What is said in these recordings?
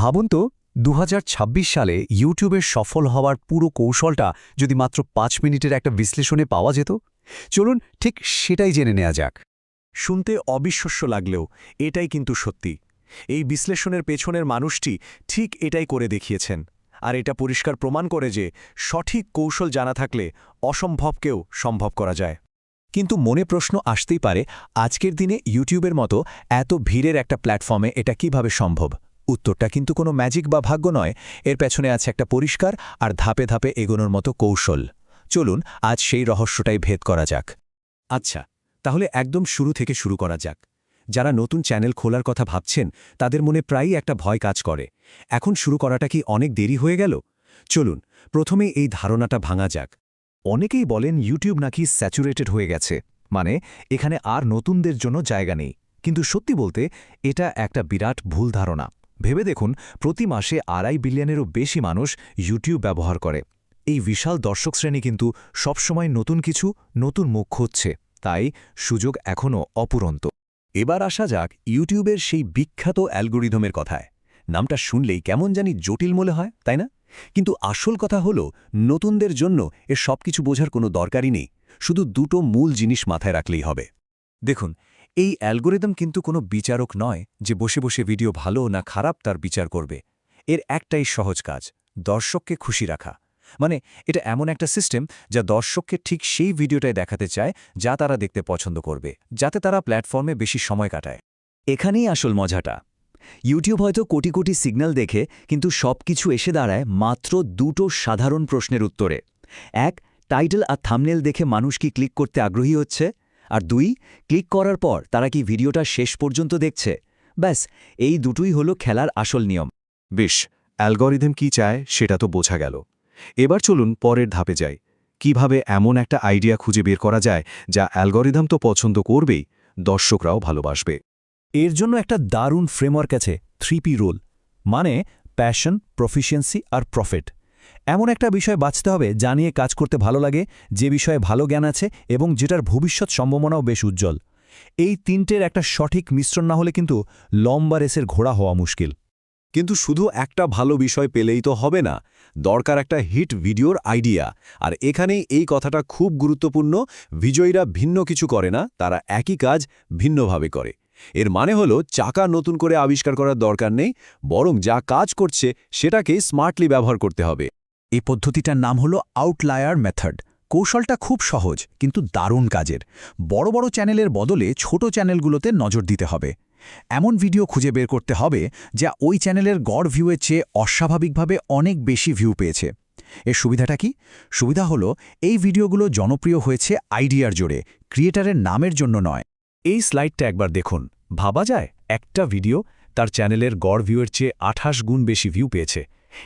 ভাবুন তো দু হাজার ছাব্বিশ সালে ইউটিউবের সফল হওয়ার পুরো কৌশলটা যদি মাত্র পাঁচ মিনিটের একটা বিশ্লেষণে পাওয়া যেত। চলুন ঠিক সেটাই জেনে নেওয়া যাক। শুনতে অবিশ্বাস্য লাগলেও এটাই কিন্তু সত্যি। এই বিশ্লেষণের পেছনের মানুষটি ঠিক এটাই করে দেখিয়েছেন। আর এটা পরিষ্কার প্রমাণ করে যে সঠিক কৌশল জানা থাকলে অসম্ভবকেও সম্ভব করা যায়। কিন্তু মনে প্রশ্ন আসতেই পারে, আজকের দিনে ইউটিউবের মতো এত ভিড়ের একটা প্ল্যাটফর্মে এটা কীভাবে সম্ভব? উত্তরটা কিন্তু কোনো ম্যাজিক বা ভাগ্য নয়। এর পেছনে আছে একটা পরিষ্কার আর ধাপে ধাপে এগোনোর মতো কৌশল। চলুন, আজ সেই রহস্যটাই ভেদ করা যাক। আচ্ছা তাহলে একদম শুরু থেকে শুরু করা যাক। যারা নতুন চ্যানেল খোলার কথা ভাবছেন, তাদের মনে প্রায়ই একটা ভয় কাজ করে। এখন শুরু করাটা কি অনেক দেরি হয়ে গেল? চলুন, প্রথমে এই ধারণাটা ভাঙা যাক। অনেকেই বলেন ইউটিউব নাকি স্যাচুরেটেড হয়ে গেছে। মানে এখানে আর নতুনদের জন্য জায়গা নেই। কিন্তু সত্যি বলতে, এটা একটা বিরাট ভুল ধারণা। ভেবে দেখুন, প্রতি মাসে আড়াই বিলিয়নেরও বেশি মানুষ ইউটিউব ব্যবহার করে। এই বিশাল দর্শক শ্রেণি কিন্তু সবসময় নতুন কিছু, নতুন মুখ খুঁজছে। তাই সুযোগ এখনও অপুরন্ত। এবার আসা যাক ইউটিউবের সেই বিখ্যাত অ্যালগোরিদমের কথায়। নামটা শুনলেই কেমন জানি জটিল মনে হয়, তাই না? কিন্তু আসল কথা হল, নতুনদের জন্য এর সব কিছু বোঝার কোনো দরকারই নেই। শুধু দুটো মূল জিনিস মাথায় রাখলেই হবে। দেখুন এই অ্যালগোরিদম কিন্তু কোনো বিচারক নয় যে বসে বসে ভিডিও ভালো না খারাপ তার বিচার করবে। এর একটাই সহজ কাজ, দর্শককে খুশি রাখা। মানে এটা এমন একটা সিস্টেম যা দর্শককে ঠিক সেই ভিডিওটাই দেখাতে চায় যা তারা দেখতে পছন্দ করবে, যাতে তারা প্ল্যাটফর্মে বেশি সময় কাটায়। এখানেই আসল মজাটা। ইউটিউব হয়তো কোটি কোটি সিগন্যাল দেখে, কিন্তু সব কিছু এসে দাঁড়ায় মাত্র দুটো সাধারণ প্রশ্নের উত্তরে। এক, টাইটেল আর থামনেল দেখে মানুষ কি ক্লিক করতে আগ্রহী হচ্ছে? আর দুই ক্লিক করার পর তারা কি ভিডিওটা শেষ পর্যন্ত দেখছে? ব্যাস এই দুটোই হলো খেলার আসল নিয়ম। বেশ অ্যালগরিদম কি চায় সেটা তো বোঝা গেল। এবার চলুন পরের ধাপে যাই। কীভাবে এমন একটা আইডিয়া খুঁজে বের করা যায় যা অ্যালগরিদম তো পছন্দ করবেই দর্শকরাও ভালোবাসবে। এর জন্য একটা দারুণ ফ্রেমওয়ার্ক আছে থ্রি রুল মানে প্যাশন প্রফিসিয়েন্সি আর প্রফিট এমন একটা বিষয় বাঁচতে হবে যা নিয়ে কাজ করতে ভালো লাগে, যে বিষয়ে ভালো জ্ঞান আছে এবং যেটার ভবিষ্যৎ সম্ভাবনাও বেশ উজ্জ্বল। এই তিনটের একটা সঠিক মিশ্রণ না হলে কিন্তু লম্বা রেসের ঘোড়া হওয়া মুশকিল। কিন্তু শুধু একটা ভালো বিষয় পেলেই তো হবে না, দরকার একটা হিট ভিডিওর আইডিয়া। আর এখানেই এই কথাটা খুব গুরুত্বপূর্ণ, বিজয়ীরা ভিন্ন কিছু করে না, তারা একই কাজ ভিন্নভাবে করে। এর মানে হলো, চাকা নতুন করে আবিষ্কার করার দরকার নেই, বরং যা কাজ করছে সেটাকে স্মার্টলি ব্যবহার করতে হবে। এই পদ্ধতিটার নাম হলো আউটলায়ার মেথড। কৌশলটা খুব সহজ, কিন্তু দারুণ কাজের। বড় বড় চ্যানেলের বদলে ছোট চ্যানেলগুলোতে নজর দিতে হবে। এমন ভিডিও খুঁজে বের করতে হবে যা ওই চ্যানেলের গড় ভিউয়ের চেয়ে অস্বাভাবিকভাবে অনেক বেশি ভিউ পেয়েছে। এর সুবিধাটা কি? সুবিধা হলো, এই ভিডিওগুলো জনপ্রিয় হয়েছে আইডিয়ার জোরে, ক্রিয়েটারের নামের জন্য নয়। এই স্লাইডটা একবার দেখুন। ভাবা যায়, একটা ভিডিও তার চ্যানেলের গড় ভিউয়ের চেয়ে আঠাশ গুণ বেশি ভিউ পেয়েছে।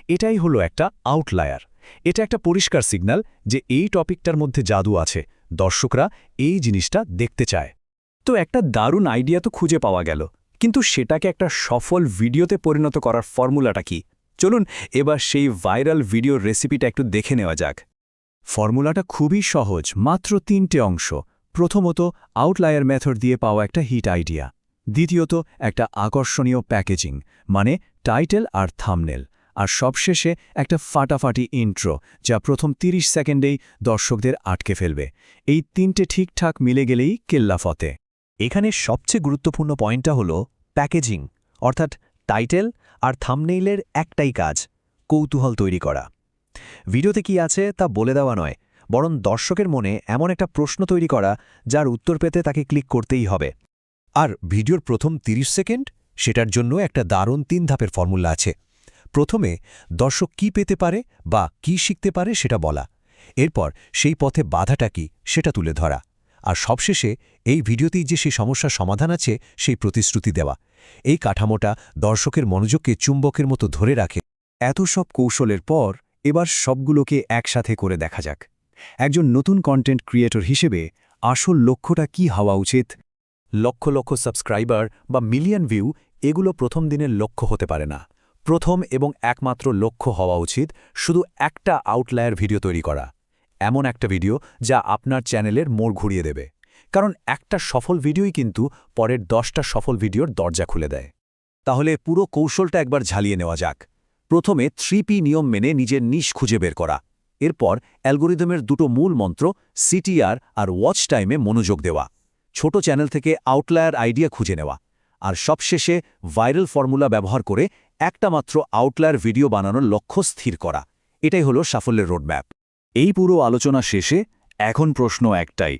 এটাই হলো একটা আউটলায়ার। এটা একটা পরিষ্কার সিগন্যাল যে এই টপিকটার মধ্যে জাদু আছে। দর্শকরা এই জিনিসটা দেখতে চায়। তো একটা দারুণ আইডিয়া তো খুঁজে পাওয়া গেল। কিন্তু সেটাকে একটা সফল ভিডিওতে পরিণত করার ফর্মুলাটা কি? চলুন এবার সেই ভাইরাল ভিডিওর রেসিপিটা একটু দেখে নেওয়া যাক। ফর্মুলাটা খুবই সহজ, মাত্র তিনটে অংশ। প্রথমত, আউটলায়ার মেথড দিয়ে পাওয়া একটা হিট আইডিয়া। দ্বিতীয়ত, একটা আকর্ষণীয় প্যাকেজিং মানে টাইটেল আর থামনেল। আর সবশেষে একটা ফাটাফাটি ইন্ট্রো যা প্রথম ৩০ সেকেন্ডেই দর্শকদের আটকে ফেলবে। এই তিনটে ঠিকঠাক মিলে গেলেই কেল্লা ফতে। এখানে সবচেয়ে গুরুত্বপূর্ণ পয়েন্টটা হলো প্যাকেজিং, অর্থাৎ টাইটেল আর থামনেইলের একটাই কাজ, কৌতূহল তৈরি করা। ভিডিওতে কি আছে তা বলে দেওয়া নয়, বরং দর্শকের মনে এমন একটা প্রশ্ন তৈরি করা, যার উত্তর পেতে তাকে ক্লিক করতেই হবে। আর ভিডিওর প্রথম ৩০ সেকেন্ড, সেটার জন্য একটা দারুণ তিন ধাপের ফর্মুলা আছে। প্রথমে দর্শক কি পেতে পারে বা কি শিখতে পারে সেটা বলা। এরপর সেই পথে বাধাটা কি সেটা তুলে ধরা। আর সবশেষে এই ভিডিওতেই যে সেই সমস্যার সমাধান আছে সেই প্রতিশ্রুতি দেওয়া। এই কাঠামোটা দর্শকের মনোযোগকে চুম্বকের মতো ধরে রাখে। এত সব কৌশলের পর এবার সবগুলোকে একসাথে করে দেখা যাক। একজন নতুন কন্টেন্ট ক্রিয়েটর হিসেবে আসল লক্ষ্যটা কি হওয়া উচিত? লক্ষ লক্ষ সাবস্ক্রাইবার বা মিলিয়ন ভিউ এগুলো প্রথম দিনের লক্ষ্য হতে পারে না। প্রথম এবং একমাত্র লক্ষ্য হওয়া উচিত শুধু একটা আউটলায়ার ভিডিও তৈরি করা, এমন একটা ভিডিও যা আপনার চ্যানেলের মোড় ঘুরিয়ে দেবে। কারণ একটা সফল ভিডিওই কিন্তু পরের দশটা সফল ভিডিওর দরজা খুলে দেয়। তাহলে পুরো কৌশলটা একবার ঝালিয়ে নেওয়া যাক। প্রথমে থ্রি পি নিয়ম মেনে নিজের নিশ খুঁজে বের করা। এরপর অ্যালগোরিদমের দুটো মূল মন্ত্র সিটিআর আর ওয়াচ টাইমে মনোযোগ দেওয়া। ছোট চ্যানেল থেকে আউটলায়ার আইডিয়া খুঁজে নেওয়া। আর সবশেষে ভাইরাল ফর্মুলা ব্যবহার করে একটা মাত্র আউটলার ভিডিও বানানোর লক্ষ্য স্থির করা। এটাই হলো সাফল্যের রোডম্যাপ। এই পুরো আলোচনা শেষে এখন প্রশ্ন একটাই।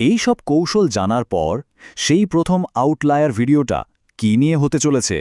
এই সব কৌশল জানার পর সেই প্রথম আউটলায়ার ভিডিওটা কি নিয়ে হতে চলেছে?